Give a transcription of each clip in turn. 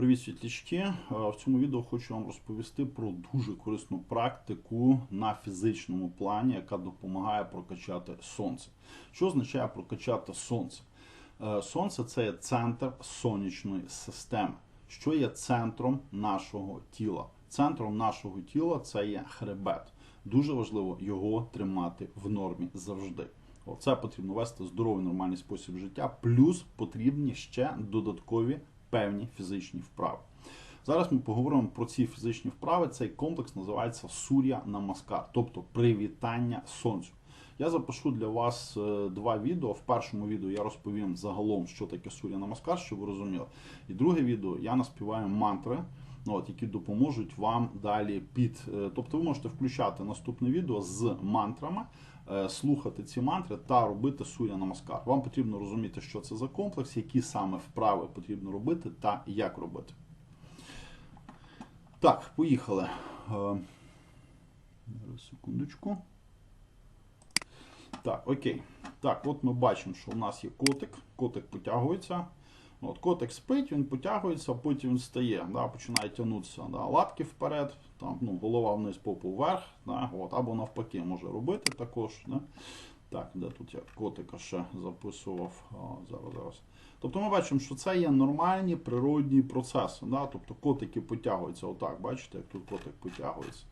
Привіт, світлячки. Е, В цьому відео хочу вам розповісти про дуже корисну практику на фізичному плані, яка допомагає прокачати сонце. Що означає прокачати сонце? Е, Сонце це є центр сонячної системи, що є центром нашого тіла. Центром нашого тіла це є хребет. Дуже важливо його тримати в нормі завжди. Оце потрібно вести здоровий нормальний спосіб життя, плюс потрібні ще додаткові певні фізичні вправи. Зараз ми поговоримо про ці фізичні вправи. Цей комплекс називається Сур'я Намаскар, тобто привітання сонцю. Я запишу для вас е, два відео. В першому відео я розповім загалом, що таке Сур'я Намаскар, щоб ви розуміли. І друге відео я наспіваю мантри, ну, от, які допоможуть вам далі під. е, Тобто ви можете включати наступне відео з мантрами, слухати ці мантри та робити Сур'я Намаскар. Вам потрібно розуміти, що це за комплекс, які саме вправи потрібно робити та як робити. Так, поїхали. Е, секундочку. Так, окей. Так, от ми бачимо, що у нас є котик. Котик потягується. От, котик спить, він потягується, потім він стає, да, починає тягнутися да, лапки вперед, там, ну, голова вниз, попу вверх, да, от, або навпаки може робити також. Да. Так, де тут я котика ще записував. А, зараз, зараз. Тобто ми бачимо, що це є нормальні природні процеси. Да? Тобто котики потягуються отак, бачите, як тут котик потягується.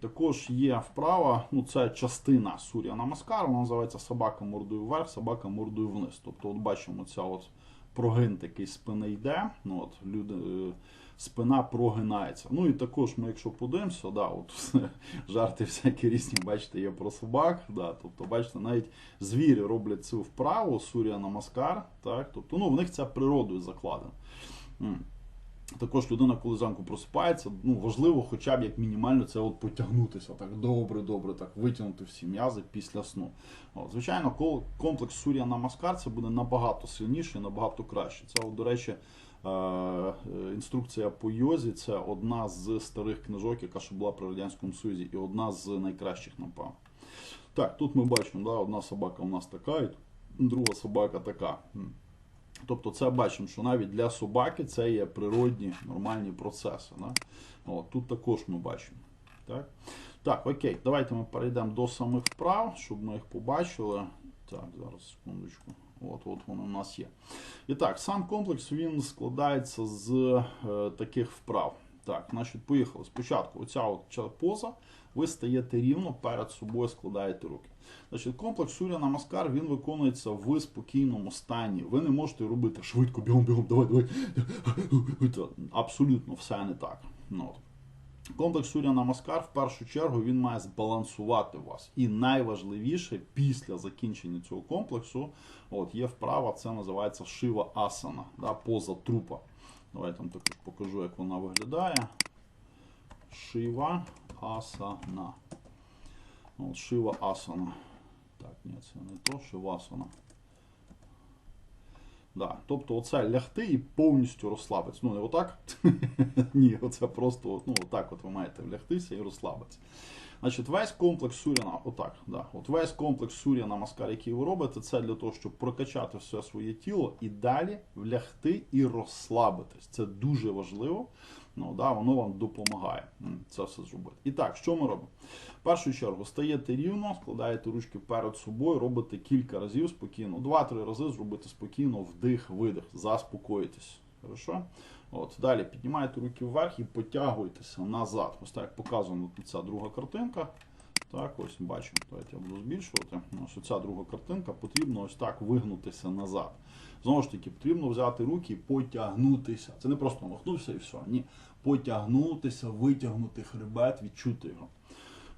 Також є вправа, ну це частина Сур'я Намаскар, вона називається собака мордою вверх, собака мордою вниз. Тобто, от бачимо, ця от прогин такий спини йде. Ну, от, люди, е, спина прогинається. Ну і також ми, якщо подивимося, да, от, жарти всякі різні, бачите, є про собак. Да, тобто, бачите, навіть звірі роблять цю вправу, Сур'я Намаскар. Так, тобто, ну, в них це природою закладено. Також людина, коли зранку просипається, ну важливо, хоча б як мінімально це от потягнутися так добре, добре, так витягнути всі м'язи після сну. От, звичайно, комплекс Сур'я Намаскар це буде набагато сильніше, набагато краще. Це, от, до речі, е, е, інструкція по йозі це одна з старих книжок, яка ще була при радянському Союзі, і одна з найкращих, напевно. Так, тут ми бачимо, да, одна собака у нас така, і друга собака така. Тобто це бачимо, що навіть для собаки це є природні нормальні процеси. Да? От, тут також ми бачимо. Так? так, окей, давайте ми перейдемо до самих вправ, щоб ми їх побачили. Так, зараз секундочку. От, от воно у нас є. І так, сам комплекс він складається з е, таких вправ. Так, значить, поїхали. Спочатку оця от поза, ви стаєте рівно перед собою, складаєте руки. Значить, комплекс Суря Намаскар він виконується в спокійному стані. Ви не можете робити швидко, бігом, бігом, давай, давай. Це Абсолютно все не так. Ну, от. Комплекс Суря Намаскар в першу чергу він має збалансувати вас. І найважливіше після закінчення цього комплексу от, є вправа, це називається Шива Асана, да, поза трупа. Давайте вам також покажу, як вона виглядає. Шива Асана. От, Шива Асана. Так, ні, це не то, Шивасана. Да. Тобто оце лягти і повністю розслабитися. Ну, не отак. Ні, оце просто ну, отак от ви маєте лягтися і розслабитися. Значить, весь комплекс Суряна, отак, да. От весь комплекс Суря Намаскар, який ви робите, це для того, щоб прокачати все своє тіло і далі лягти і розслабитись. Це дуже важливо. Ну, да, воно вам допомагає це все зробити. І так, що ми робимо? В першу чергу стаєте рівно, складаєте ручки перед собою, робите кілька разів спокійно, два-три рази зробити спокійно вдих, видих, заспокоїтесь. Хорошо? От, далі піднімаєте руки вверх і потягуєтеся назад. Ось так показано ця друга картинка. Так, ось бачимо. Давайте я буду збільшувати. Ось ця друга картинка, потрібно ось так вигнутися назад. Знову ж таки, потрібно взяти руки і потягнутися. Це не просто махнувся і все. Ні. Потягнутися, витягнути хребет, відчути його.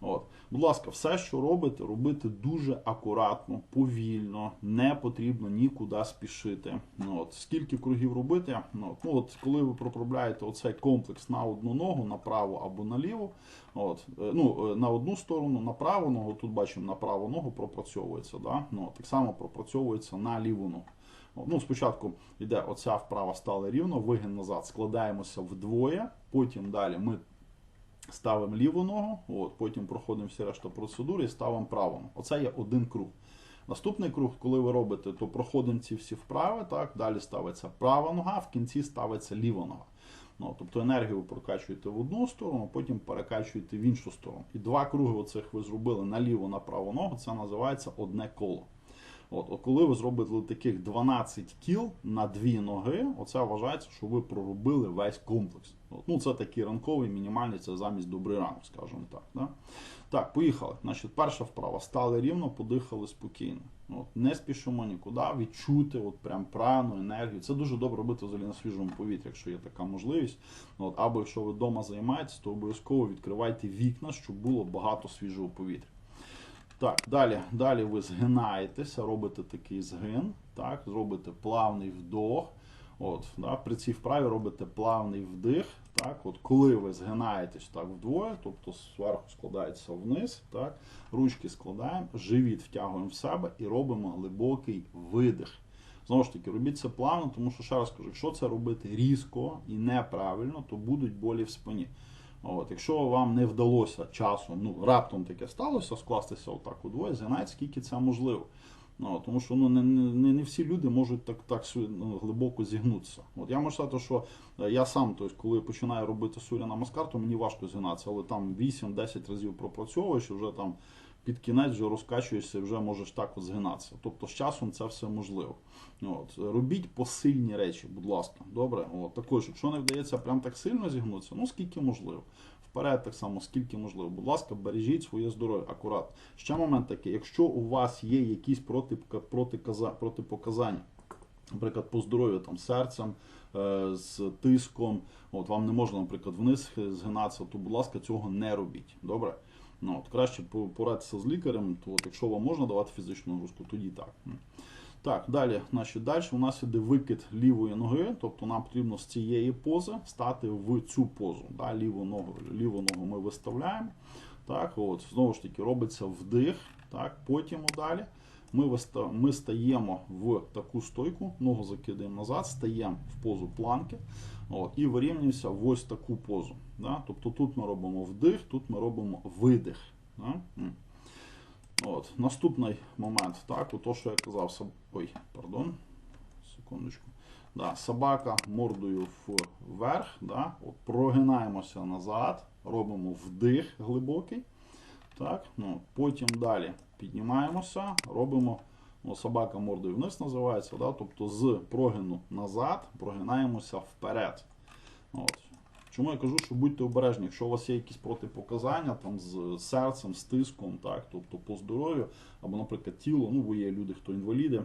От. Будь ласка, все, що робите, робити дуже акуратно, повільно, не потрібно нікуди спішити. От. Скільки кругів робити? От. Ну, от, коли ви проправляєте оцей комплекс на одну ногу, на праву або на ліву, от, е, ну, е, на одну сторону, на праву ногу, тут бачимо на праву ногу пропрацьовується. Да? Ну, так само пропрацьовується на ліву ногу. Ну, спочатку йде оця вправа стала рівно, вигін назад, складаємося вдвоє, потім далі ми ставимо ліву ногу, от, потім проходимо всі решта процедури і ставимо праву. Оце є один круг. Наступний круг, коли ви робите, то проходимо ці всі вправи, так, далі ставиться права нога, в кінці ставиться ліва нога. Ну, тобто енергію ви прокачуєте в одну сторону, потім перекачуєте в іншу сторону. І два круги оцих ви зробили наліво на праву ногу, це називається одне коло. От, коли ви зробите таких 12 кіл на дві ноги, оце вважається, що ви проробили весь комплекс. От, ну, це такий ранковий, мінімальний, це замість добрий ранок, скажімо так. Да? Так, поїхали. Значить, перша вправа. Стали рівно, подихали спокійно. От, не спішимо нікуди, відчути от прям прану, енергію. Це дуже добре робити взагалі на свіжому повітрі, якщо є така можливість. От, або якщо ви вдома займаєтесь, то обов'язково відкривайте вікна, щоб було багато свіжого повітря. Так, далі, далі ви згинаєтеся, робите такий згин, так, зробите плавний вдох. От, да, При цій вправі робите плавний вдих. Так, от Коли ви згинаєтесь так вдвоє, тобто зверху складається вниз, так, ручки складаємо, живіт втягуємо в себе і робимо глибокий видих. Знову ж таки, робіть це плавно, тому що ще раз кажу, якщо це робити різко і неправильно, то будуть болі в спині. От, Якщо вам не вдалося часом, ну раптом таке сталося, скластися отак удвоє, знайте, скільки це можливо. Ну, Тому що ну, не, не, не всі люди можуть так так ну, глибоко зігнутися. От Я можу сказати, що е, я сам, тобто, коли починаю робити суря на маскарту, мені важко згинатися, але там 8-10 разів пропрацьовуєш вже там під кінець вже розкачуєшся і вже можеш так от згинатися. Тобто з часом це все можливо. От. Робіть посильні речі, будь ласка. Добре? От. Також, якщо не вдається прям так сильно зігнутися, ну скільки можливо. Вперед так само, скільки можливо. Будь ласка, бережіть своє здоров'я, акурат. Ще момент такий, якщо у вас є якісь протипоказання, наприклад, по здоров'ю там серцем, е, з тиском, от вам не можна, наприклад, вниз згинатися, то, будь ласка, цього не робіть. Добре? Ну, от, Краще порадитися з лікарем, то от, якщо вам можна давати фізичну нагрузку, тоді так. Так, далі, значить, далі у нас іде викид лівої ноги, тобто нам потрібно з цієї пози стати в цю позу. Да, Ліву ногу ліву ногу ми виставляємо. Так, от, Знову ж таки, робиться вдих. Так, Потім далі ми вистав... ми стаємо в таку стойку, ногу закидаємо назад, стаємо в позу планки от, і вирівнюємося в ось таку позу. Да? Тобто тут ми робимо вдих, тут ми робимо видих. Да? От. Наступний момент, так, то, що я казав, ой, пардон, секундочку. Да, Собака мордою вверх, да, от, прогинаємося назад, робимо вдих глибокий. Так, ну, Потім далі піднімаємося, робимо ну, собака мордою вниз називається, да, тобто з прогину назад прогинаємося вперед. От. Чому я кажу, що будьте обережні, якщо у вас є якісь протипоказання там з серцем, з тиском, так, тобто по здоров'ю, або, наприклад, тіло, ну, бо є люди, хто інваліди,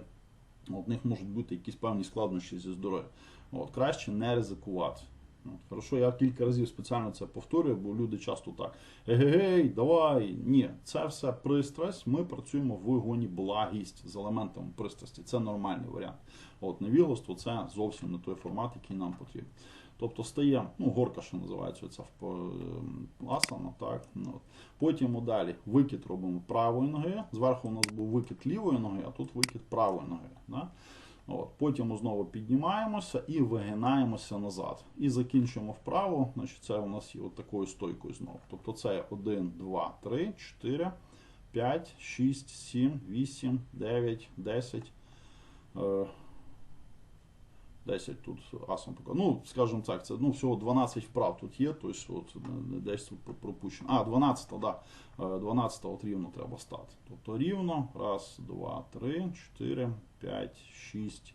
от них можуть бути якісь певні складнощі зі здоров'ям. От, Краще не ризикувати. От, Хорошо, я кілька разів спеціально це повторюю, бо люди часто так. Егегей, давай. Ні, це все пристрасть. Ми працюємо в гоні благість з елементами пристрасті. Це нормальний варіант. От невігластво це зовсім не той формат, який нам потрібен. Тобто стає, ну, горка, що називається ця асана, так. Ну, Потім далі викид робимо правої ноги. Зверху у нас був викид лівої ноги, а тут викид правої ноги. Да? От. Потім знову піднімаємося і вигинаємося назад. І закінчуємо вправо. Значить, Це у нас є такою стойкою знову. Тобто це 1, 2, 3, 4, 5, 6, 7, 8, 9, 10. 10 тут асом показав. Ну, скажімо так, це ну, всього 12 вправ тут є, тобто от, десь тут пропущено. А, 12, так. Да. 12 от рівно треба стати. Тобто рівно. Раз, два, три, 4, 5, 6,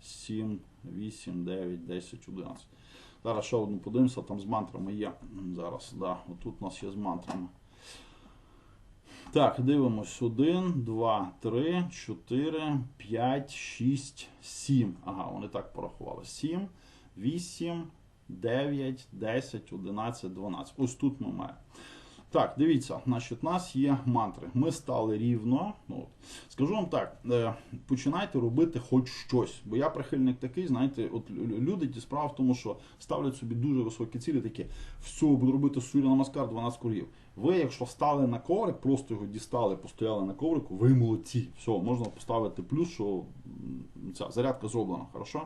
7, 8, 9, 10, 11. Зараз ще одну подивимося, там з мантрами є. Зараз, да, отут у нас є з мантрами. Так, дивимось. 1, 2, 3, 4, 5, 6, 7. Ага, вони так порахували. 7, 8, 9, 10, 11, 12. Ось тут ми маємо. Так, дивіться, значить, у нас є мантри. Ми стали рівно. Ну, от. Скажу вам так, е, починайте робити хоч щось. Бо я прихильник такий, знаєте, от люди ті справа в тому, що ставлять собі дуже високі цілі, такі, все, буду робити суря на маскар 12 кругів. Ви, якщо стали на коврик, просто його дістали, постояли на коврику, ви молодці. Все, можна поставити плюс, що ця зарядка зроблена. хорошо?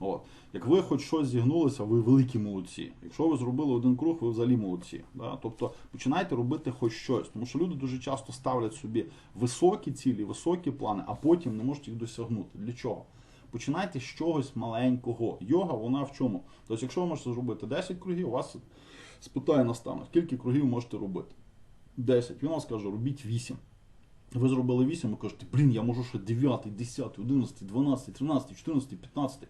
От. Як ви хоч щось зігнулися, ви великі молодці. Якщо ви зробили один круг, ви взагалі молодці. Да? Тобто починайте робити хоч щось. Тому що люди дуже часто ставлять собі високі цілі, високі плани, а потім не можуть їх досягнути. Для чого? Починайте з чогось маленького. Йога, вона в чому? Тобто, якщо ви можете зробити 10 кругів, у вас спитає наставник, скільки кругів можете робити? 10. Він вам скаже, робіть 8. Ви зробили 8, ви кажете, блін, я можу ще 9, 10, 11, 12, 13, 14, 15.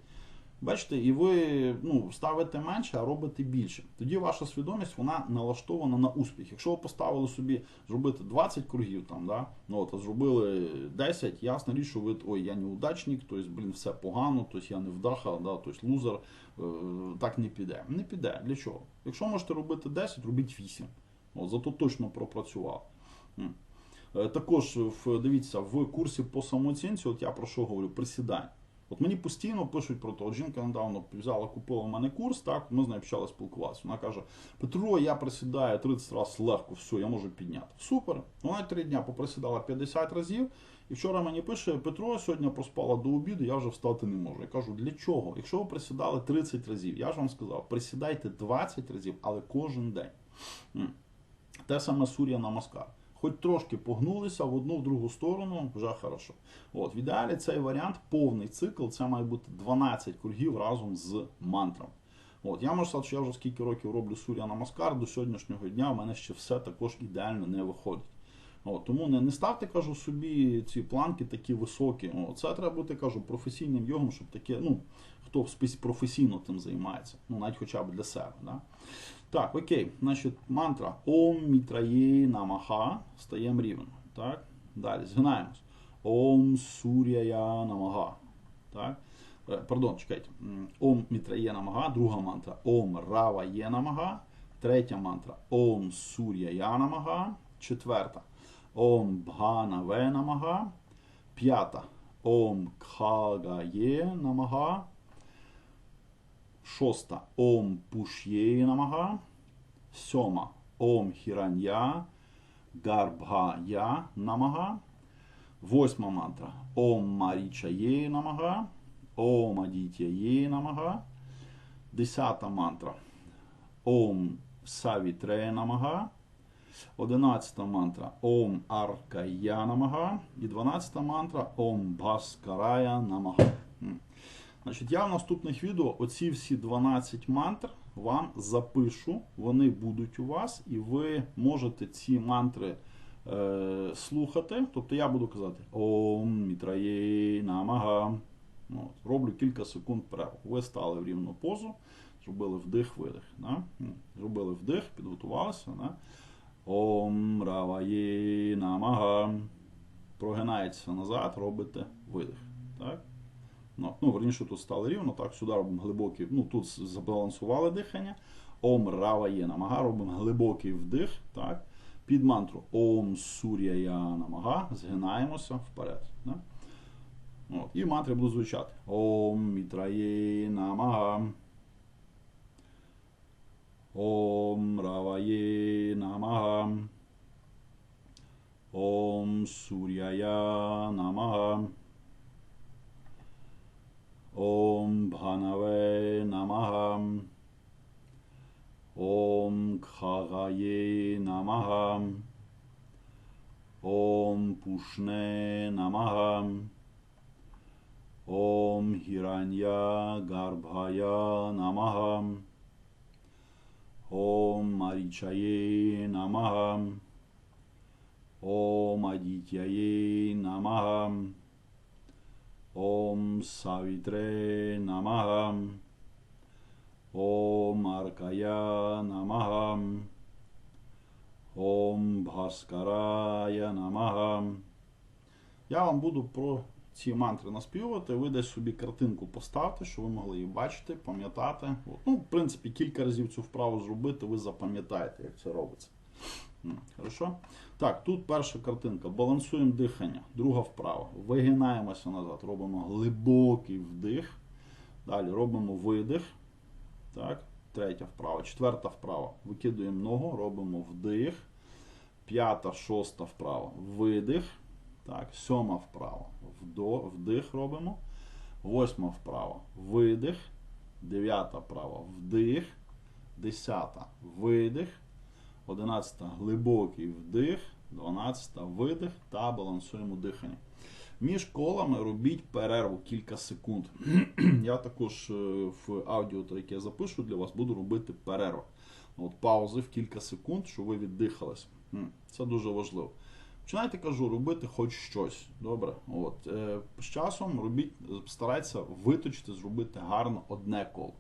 Бачите, і ви ну, ставите менше, а робите більше. Тоді ваша свідомість вона налаштована на успіх. Якщо ви поставили собі зробити 20 кругів, там, да, ну, от, а зробили 10, ясна річ, що ви ой, я неудачник, тобто, блін, все погано, тобто я не вдаха, да, тобто лузер, е, так не піде. Не піде. Для чого? Якщо можете робити 10, робіть 8. От, зато точно пропрацював. Е, Також дивіться, в курсі по самооцінці, от я про що говорю, присідань. От мені постійно пишуть про те, от жінка недавно взяла, купила в мене курс, так, ми з нею почали спілкуватися. Вона каже: Петро, я присідаю 30 разів легко, все, я можу підняти. Супер. Вона три дня поприсідала 50 разів. І вчора мені пише, Петро, сьогодні проспала до обіду, я вже встати не можу. Я кажу, для чого? Якщо ви присідали 30 разів, я ж вам сказав, присідайте 20 разів, але кожен день. Те саме Сур'я Намаскар. Хоч трошки погнулися в одну в другу сторону, вже хорошо. От, в ідеалі цей варіант повний цикл, це має бути 12 кругів разом з мантрами. От, я можу сказати, що я вже скільки років роблю Сур'я Намаскар, до сьогоднішнього дня в мене ще все також ідеально не виходить. От, тому не, не ставте, кажу, собі ці планки такі високі. От, це треба бути, кажу, професійним йогом, щоб таке, ну, хто спец- професійно тим займається, ну, навіть хоча б для себе. Да? Так, окей, значить, мантра Ом Мітраї Намаха. Стаємо рівно. Так? Далі згинаємось. Ом Суряя Намага. Так? Е, Пардон, чекайте. Ом Мітрає Намага, друга мантра Ом Рава Є Намага. Третя мантра Ом Суряя Намага. Четверта Ом Бханаве Намага. П'ята Ом Кхага Є Намага. Шоста Ом Пуш'є Намага. Сьома Ом Хіран'я Гарбгая Намага. Восьма мантра Ом Марічає Намага. Ом Адітяє Намага. Десята мантра Ом Савітре Намага. Одинадцята мантра Ом Аркая Намага. І дванадцята мантра Ом Баскарая Намага. Значить, я в наступних відео оці всі 12 мантр вам запишу, вони будуть у вас, і ви можете ці мантри е, слухати. Тобто я буду казати Ом Мітрає Намага. Ну, от, роблю кілька секунд перерву. Ви стали в рівну позу, зробили вдих-видих. Да? Зробили вдих, підготувалися. Да? Ом Раває Намага. Прогинаєтеся назад, робите видих. Так? Ну, верніше тут стали рівно, так, сюди робимо глибокий, ну тут забалансували дихання. Ом Рава є намага, робимо глибокий вдих, так, під мантру Ом Сур'я Я намага, згинаємося вперед. Да? От, і мантри будуть звучати. Ом Мітрає намага. Ом Раває намага. Ом Сур'я नमः। ॐ मरीचये नमः। ॐ सात्रे नमः। ॐ सावित्रे नमः। ॐ अर्कय नमः। ॐ भास्कराय नमः। यां बु दु प्रो ці мантри наспівувати. Ви десь собі картинку поставте, щоб ви могли її бачити, пам'ятати. Ну, в принципі, кілька разів цю вправу зробити, ви запам'ятаєте, як це робиться. Хорошо? Так, тут перша картинка. Балансуємо дихання. Друга вправа. Вигинаємося назад. Робимо глибокий вдих. Далі робимо видих. Так, третя вправа. Четверта вправа. Викидуємо ногу, робимо вдих. П'ята, шоста вправа. Видих. Так, сьома вправа. Вдих робимо. Восьма вправа видих. Дев'ята вправа вдих. Десята видих. Одинадцята глибокий вдих. Дванадцята видих та балансуємо дихання. Між колами робіть перерву кілька секунд. Я також е, в аудіо, яке я запишу для вас, буду робити перерву. От паузи в кілька секунд, щоб ви віддихались. Це дуже важливо. Починайте, кажу, робити хоч щось. Добре. От, е, з часом робіть, старайтеся виточити, зробити гарно одне коло.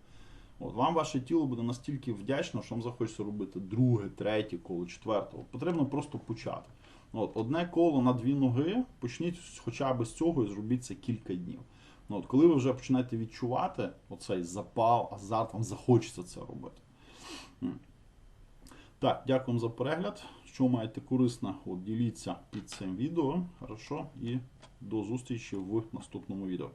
От, вам ваше тіло буде настільки вдячно, що вам захочеться робити друге, третє коло, четверте. От, потрібно просто почати. От, одне коло на дві ноги, почніть хоча б з цього і зробіть це кілька днів. От, коли ви вже починаєте відчувати оцей запал, азарт, вам захочеться це робити. Так, дякую за перегляд. Що маєте корисно, от, діліться під цим відео. Хорошо, і до зустрічі в наступному відео.